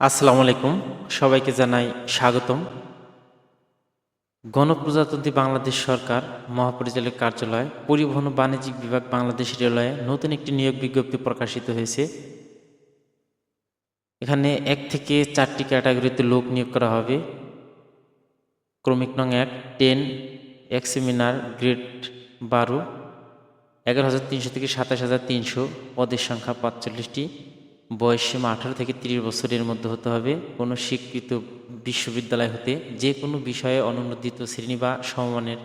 আসসালামু আলাইকুম। সবাইকে জানাই স্বাগতম। গণপ্রজাতন্ত্রী বাংলাদেশ সরকার মহাপরিচালক কার্যালয় পরিবহন বাণিজ্যিক বিভাগ বাংলাদেশ রেলওয়ে নতুন একটি নিয়োগ বিজ্ঞপ্তি প্রকাশিত হয়েছে। এখানে এক থেকে চারটি ক্যাটাগরিতে লোক নিয়োগ করা হবে। ক্রমিক নং এক, টেন, এক সেমিনার, গ্রেড বারো, এগারো হাজার তিনশো থেকে সাতাশ হাজার তিনশো, পদের সংখ্যা পাঁচচল্লিশটি। বয়স আঠারো থেকে তিরিশ বছরের মধ্যে হতে হবে। কোনো স্বীকৃত বিশ্ববিদ্যালয় হতে যে কোনো বিষয়ে অনুমোদিত শ্রেণি বা সমমানের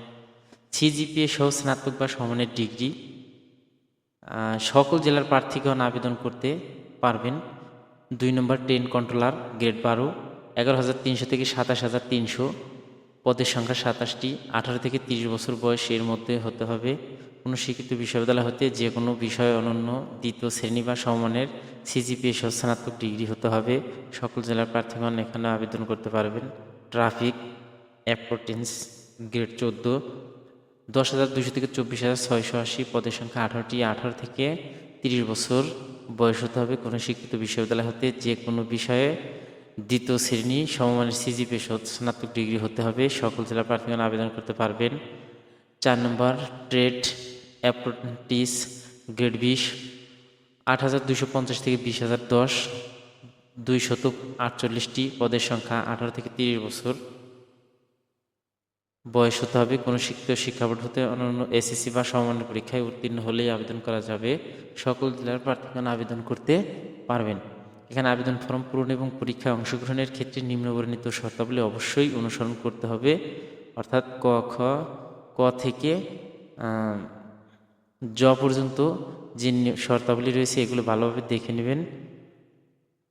সিজিপিএ সহ স্নাতক বা সমমানের ডিগ্রি সকল জেলার প্রার্থীগণ আবেদন করতে পারবেন। দুই নম্বর টেন কন্ট্রোলার, গ্রেড বারো, এগারো হাজার তিনশো থেকে সাতাশ হাজার তিনশো। পদের সংখ্যা সাতাশটি। আঠারো থেকে তিরিশ বছর বয়স এর মধ্যে হতে হবে। কোনো স্বীকৃত বিশ্ববিদ্যালয় হতে যে কোনো বিষয়ে অনন্য দ্বিতীয় শ্রেণি বা সমমানের সিজিপিএ স্নাতক ডিগ্রি হতে হবে। সকল জেলার প্রার্থীগণ এখানে আবেদন করতে পারবেন। ট্রাফিক, অ্যাপ্রোটেন্স, গ্রেড চোদ্দ। দশ হাজার দুশো থেকে চব্বিশ হাজার ছয়শো আশি পদের সংখ্যা আঠারোটি। আঠারো থেকে তিরিশ বছর বয়স হতে হবে কোনো শিক্ষিত বিশ্ববিদ্যালয় হতে যে কোনো বিষয়ে দ্বিতীয় শ্রেণি সমমানের সিজিপি স্নাতক ডিগ্রি হতে হবে। সকল জেলা প্রার্থীগণ আবেদন করতে পারবেন। চার নম্বর, ট্রেড অ্যাপ্রেন্টিস গ্রেড বিশ, আট হাজার দুশো পঞ্চাশ থেকে বিশ হাজার দশ দুই শত আটচল্লিশটি পদের সংখ্যা আঠারো থেকে তিরিশ বছর। বয়স হতে হবে, কোনো শিক্ষিত শিক্ষা বোর্ড হতে অন্যান্য এসএসসি বা সমমানের পরীক্ষায় উত্তীর্ণ হলেই আবেদন করা যাবে। সকল জেলার প্রার্থীগণ আবেদন করতে পারবেন। এখানে আবেদন ফর্ম পূরণ এবং পরীক্ষায় অংশগ্রহণের ক্ষেত্রে নিম্নবর্ণিত শর্তাবলী অবশ্যই অনুসরণ করতে হবে। অর্থাৎ ক, খ, ক থেকে জ পর্যন্ত যে শর্তাবলী রয়েছে, এগুলো ভালোভাবে দেখে নেবেন।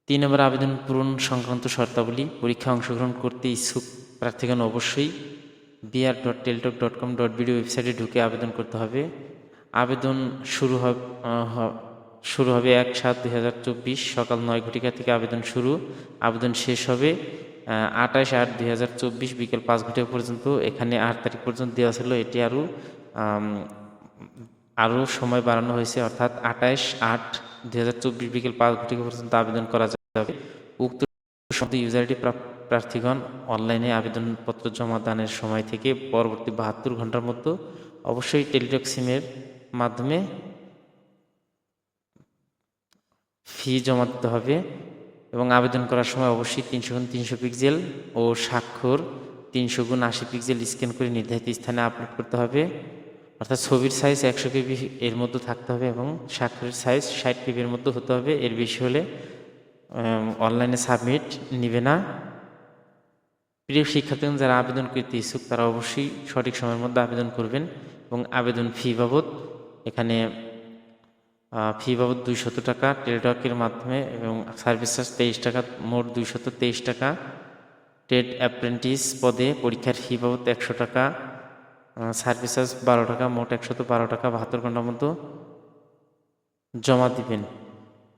তিন নম্বর আবেদন পূরণ সংক্রান্ত শর্তাবলী পরীক্ষায় অংশগ্রহণ করতে ইচ্ছুক প্রার্থীগণ অবশ্যই BR dot Teletalk dot com dot BD ওয়েবসাইটে ঢুকে আবেদন করতে হবে। আবেদন শুরু হবে শুরু হবে এক সাত দুই হাজার চব্বিশ, সকাল নয় ঘটিকা থেকে আবেদন শুরু। আবেদন শেষ হবে আঠাশ আট দুই হাজার চব্বিশ, বিকেল পাঁচ ঘটিকা পর্যন্ত। এখানে আট তারিখ পর্যন্ত দেওয়া ছিল, এটি আরও আরও সময় বাড়ানো হয়েছে, অর্থাৎ আঠাশ আট দুই হাজার চব্বিশ বিকেল পাঁচ ঘটিকা পর্যন্ত আবেদন করা যাবে। উক্ত শব্দ ইউজারটি প্রার্থীগণ অনলাইনে আবেদনপত্র জমা দানের সময় থেকে পরবর্তী বাহাত্তর ঘণ্টার মতো অবশ্যই টেলিটক সিমের মাধ্যমে ফি জমা দিতে হবে এবং আবেদন করার সময় অবশ্যই তিনশো গুণ তিনশো পিক্সেল ও স্বাক্ষর তিনশো গুণ আশি পিক্সেল স্ক্যান করে নির্ধারিত স্থানে আপলোড করতে হবে। অর্থাৎ ছবির সাইজ একশো কেবি এর মধ্যে থাকতে হবে এবং স্বাক্ষরের সাইজ ষাট কেবির মধ্যে হতে হবে। এর বেশি হলে অনলাইনে সাবমিট নিবে না। প্রিয় শিক্ষার্থীগণ, যারা আবেদন করতে ইচ্ছুক, তারা অবশ্যই সঠিক সময়ের মধ্যে আবেদন করবেন এবং আবেদন ফি বাবদ এখানে ফি বাবদ দুইশত টাকা টেলিটকের মাধ্যমে এবং সার্ভিস চার্জ তেইশ টাকা, মোট দুইশত তেইশ টাকা। টেড অ্যাপ্রেন্টিস পদে পরীক্ষার ফি বাবদ একশো টাকা। সার্ভিস চার্জ বারো টাকা, মোট একশত বারো টাকা, বাহাত্তর ঘণ্টার মতো জমা দিবেন।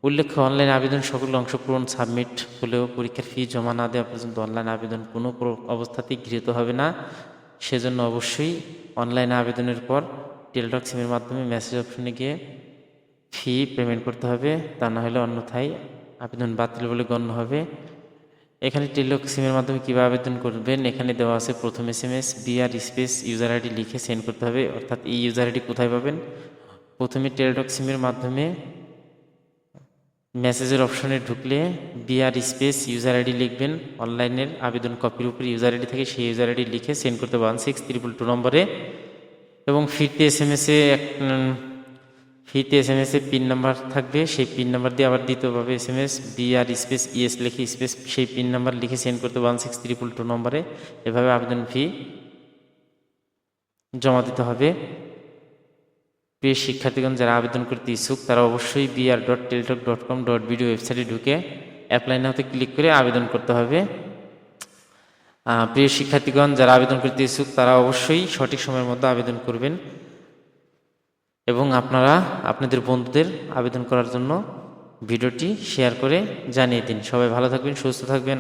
উল্লেখ্য অনলাইন আবেদন সকল অংশগ্রহণ সাবমিট হলেও পরীক্ষার ফি জমা না দেওয়া পর্যন্ত অনলাইন আবেদন কোনো অবস্থাতেই গৃহীত হবে না। সেজন্য অবশ্যই অনলাইন আবেদনের পর টেলিটক সিমের মাধ্যমে মেসেজ অপশনে গিয়ে ফি পেমেন্ট করতে হবে। তা না হলে অন্যথায় আবেদন বাতিল বলে গণ্য হবে। এখানে টেলিটক সিমের মাধ্যমে কীভাবে আবেদন করবেন? এখানে দেওয়া আছে প্রথম S M S BR space user ID লিখে সেন্ড করতে হবে। অর্থাৎ এই ইউজার আইডি কোথায় পাবেন? প্রথমে টেলিটক সিমের মাধ্যমে মেসেজের অপশনে ঢুকলে বিআর স্পেস ইউজার আইডি লিখবেন। অনলাইনের আবেদন কপির উপর ইউজার আইডি থেকে সেই ইউজার আইডি লিখে সেন্ড করতে ওয়ান সিক্স ত্রিপুল টু নম্বরে। এবং ফিরতে এস এম এসে এক ফিরতে এস এম এসে পিন নাম্বার থাকবে, সেই পিন নাম্বার দিয়ে আবার দ্বিতীয়ভাবে S M S BR space yes লিখে স্পেস সেই পিন নাম্বার লিখে সেন্ড করতে ওয়ান সিক্স ত্রিপুল টু নম্বরে। এভাবে আবেদন ফি জমা দিতে হবে। প্রিয় শিক্ষার্থীগণ, যারা আবেদন করতে ইচ্ছুক, তারা অবশ্যই BR dot Teletalk dot com dot BD ওয়েবসাইটে ঢুকে অ্যাপ্লাই নাওতে ক্লিক করে আবেদন করতে হবে। প্রিয় শিক্ষার্থীগণ, যারা আবেদন করতে ইচ্ছুক, তারা অবশ্যই সঠিক সময়ের মধ্যে আবেদন করবেন। এবং আপনারা আপনাদের বন্ধুদের আবেদন করার জন্য ভিডিওটি শেয়ার করে জানিয়ে দিন। সবাই ভালো থাকবেন, সুস্থ থাকবেন।